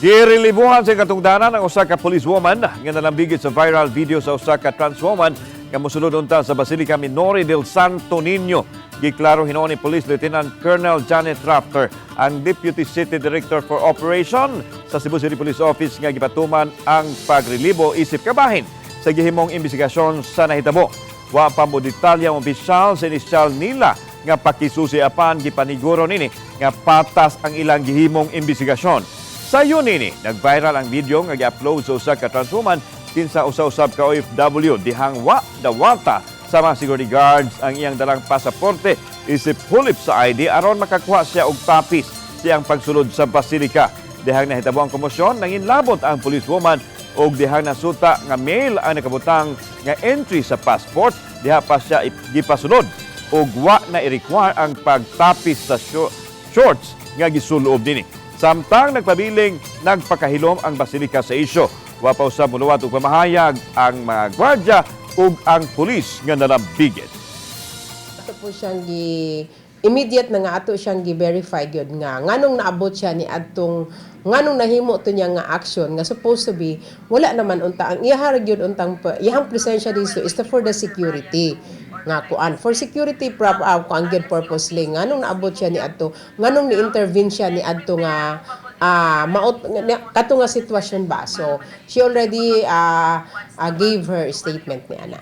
Girilibuhan sa katungdanan ang usa ka policewoman nga nalambigit sa viral video sa usa ka trans woman nga mosulod unta sa Basilica Minore del Santo Niño. Giklaro hinuon ni Police Lieutenant Colonel Janet Rafter ang Deputy City Director for Operation sa Cebu City Police Office nga gipatuman ang pagrelibo isip kabahin sa gihimong investigasyon sa nahitabo. Wa pa mo detalya ang opisyal sa inisyal nila nga pakisusi apan gipaniguro nini nga patas ang ilang gihimong investigasyon. Sa nini, nag-viral ang video nga gi-upload sa usa ka transwoman kinsa usa-usab ka OFW dihang wa dawata sa mga security guards ang iyang dalang pasaporte isip hulip sa ID aron makakuha siya og tapis siyang pagsulod sa basilika. Dihang nahitabo ang komosyon, nanginlabot ang policewoman og dihang nasuta nga mail ang nakabutang nga entry sa passport diha pa siya ip- gipasunod og wa na i-require ang pagtapis sa sho- shorts nga gisulob dinhi. Samtang nagpabiling nagpakahilom ang basilika sa isyo. Wa pa usab muluwat og pamahayag ang mga gwardya ug ang pulis nga nalambigit. Ato po siyang gi immediate na nga ato siyang gi-verify gyud nga nganong naabot siya ni adtong nganong nahimo to niya nga action nga supposed to be wala naman unta ang iyahar gyud untang iyang presensya dito is to for the security nga kuan. For security prop uh, kuan gyud purposely nganong naabot siya ni adto nganong ni intervene siya ni adto nga ah maot kato nga sitwasyon ba? So she already ah ah, gave her statement ni ana